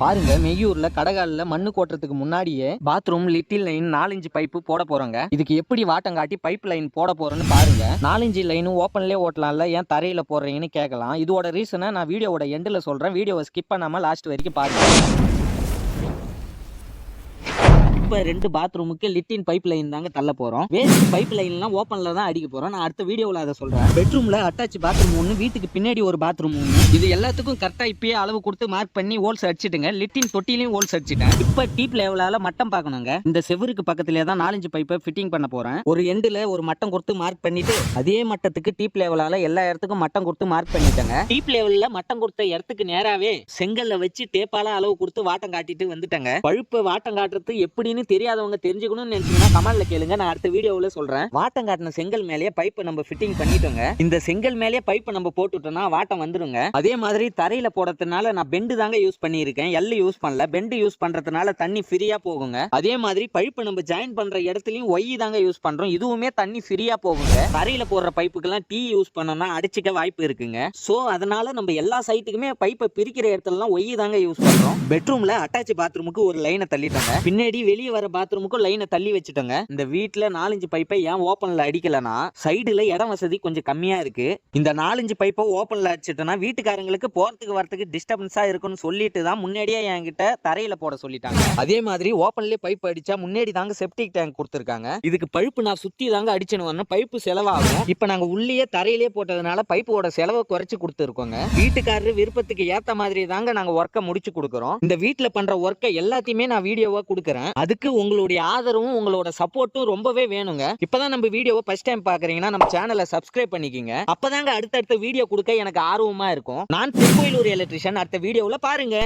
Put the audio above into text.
பாருங்க மெய்யூர்ல கடகாலில் மண்ணு கோட்டுறதுக்கு முன்னாடியே பாத்ரூம் லிட்டில் லைன் நாலஞ்சு பைப்பு போட போறாங்க. இதுக்கு எப்படி வாட்டம் காட்டி பைப் லைன் போட போறேன்னு பாருங்க. நாலஞ்சு லைனும் ஓப்பன்லேயே ஓட்டலாம்ல ஏன் தரையில போடுறீங்கன்னு கேட்கலாம் இதோட ரீசனை நான் வீடியோவோட எண்டில் சொல்றேன். வீடியோவை ஸ்கிப் பண்ணாம லாஸ்ட் வரைக்கும் பாருங்க. இப்போ ரெண்டு பாத்ரூமுக்கு லிட்டின் பைப் லைன் தாங்க தள்ள போறோம். வேஸ்ட் பைப் லைன்லாம் ஓப்பன்ல தான் அடிக்க போறோம். நான் அடுத்த வீடியோவில் அதை சொல்றேன். பெட்ரூம்ல அட்டாச் பாத்ரூம் ஒன்று வீட்டுக்கு பின்னாடி ஒரு பாத்ரூம் ஒன்று இது எல்லாத்துக்கும் கரெக்டாக இப்பயே அளவு கொடுத்து மார்க் பண்ணி ஹோல்ஸ் அடிச்சிட்டுங்க. லிட்டின் தொட்டிலையும் ஹோல்ஸ் அடிச்சிட்டேன். இப்போ டீப் லெவலால மட்டம் பார்க்கணுங்க. இந்த செவருக்கு பக்கத்துலேயே தான் நாலஞ்சு பைப்பை ஃபிட்டிங் பண்ண போறேன். ஒரு எண்டில் ஒரு மட்டம் கொடுத்து மார்க் பண்ணிட்டு அதே மட்டத்துக்கு டீப் லெவலால எல்லா இடத்துக்கும் மட்டம் கொடுத்து மார்க் பண்ணிட்டேங்க. டீப் லெவலில் மட்டம் கொடுத்த இடத்துக்கு நேராகவே செங்கல்ல வச்சு டேப்பால அளவு கொடுத்து வாட்டம் காட்டிட்டு வந்துட்டேங்க. பழுப்பை வாட்டம் காட்டுறது எப்படின்னு தெரியாதவங்க தெரிஞ்சுக்கணும்னு நினைச்சீங்கன்னா கமெண்ட்ல கேளுங்க. நான் அடுத்த வீடியோவில் சொல்றேன். வாட்டம் காட்டின செங்கல் மேலேயே பைப்பை நம்ம ஃபிட்டிங் பண்ணிட்டோங்க. இந்த செங்கல் மேலேயே பைப்பை நம்ம போட்டுட்டோம்னா வாட்டம் வந்துருங்க. அதே மாதிரி தரையில போடுறதுனால நான் பெண்டு தாங்க யூஸ் பண்ணியிருக்கேன். எல் யூஸ் பண்ணல. பெண்டு யூஸ் பண்றதுனால தண்ணி ஃப்ரீயா போகுங்க. அதே மாதிரி பைப்பை நம்ம ஜாயின் பண்ற இடத்துலயும் ஒய் தாங்க யூஸ் பண்றோம். இதுவுமே தண்ணி ஃப்ரீயா போகுங்க. தரையில போடுற பைப்புக்கெல்லாம் டீ யூஸ் பண்ணோம்னா அடிச்சிக்க வாய்ப்பு இருக்குங்க. சோ அதனால நம்ம எல்லா சைட்டுக்குமே பைப்பை பிரிக்கிற இடத்துலலாம் ஒய் தாங்க யூஸ் பண்றோம். பெட்ரூம்ல அட்டாச் பாத்ரூமுக்கு ஒரு லைனை தள்ளிட்டோங்க. பின்னாடி வெளியே வர பாத்ரூமுக்கும் லைனை தள்ளி வச்சுட்டோங்க. இந்த வீட்டில் நாலஞ்சு பைப்பை ஏன் ஓப்பன்ல அடிக்கலனா சைடுல இடம் வசதி கொஞ்சம் கம்மியா இருக்கு. இந்த நாலஞ்சு பைப்பை ஓப்பன்ல அடிச்சிட்டோம்னா வீட்டுக்காரங்களுக்கு போறதுக்கு வரதுக்கு டிஸ்டர்பன்ஸா இருக்கும்னு சொல்லிட்டு தான் முன்னாடியே என்கிட்ட தரையில போட சொல்லிட்டாங்க. அதே மாதிரி ஓப்பன்லேயே பைப் அடிச்சா முன்னாடி தாங்க செப்டிக் டேங்க் கொடுத்துருக்காங்க. இதுக்கு பைப்பு நான் சுத்தி தாங்க அடிச்சணும் பைப்பு செலவாகும். இப்போ நாங்க உள்ளேயே தரையிலே போட்டதுனால பைப்போட செலவை குறைச்சு கொடுத்துருக்கோங்க. வீட்டுக்காரரு விருப்பத்துக்கு ஏத்த மாதிரி தாங்க நாங்க ஒர்க்கை முடிச்சு கொடுக்குறோம். இந்த வீட்டில் பண்ற ஒர்க்கை எல்லாத்தையுமே நான் வீடியோவா கொடுக்குறேன். அதுக்கு உங்களுடைய ஆதரவும் உங்களோட சப்போர்ட்டும் ரொம்பவே வேணுங்க. இப்பதான் நம்ம வீடியோவை ஃபர்ஸ்ட் டைம் பாக்குறீங்கன்னா நம்ம சேனலை சப்ஸ்கிரைப் பண்ணிக்கிங்க. அப்பதாங்க அடுத்தடுத்த வீடியோ கொடுக்க எனக்கு ஆர்வமா இருக்கும். நான் திருக்கோயிலூர் எலக்ட்ரிஷியன் அடுத்த வீடியோவில் பாருங்க.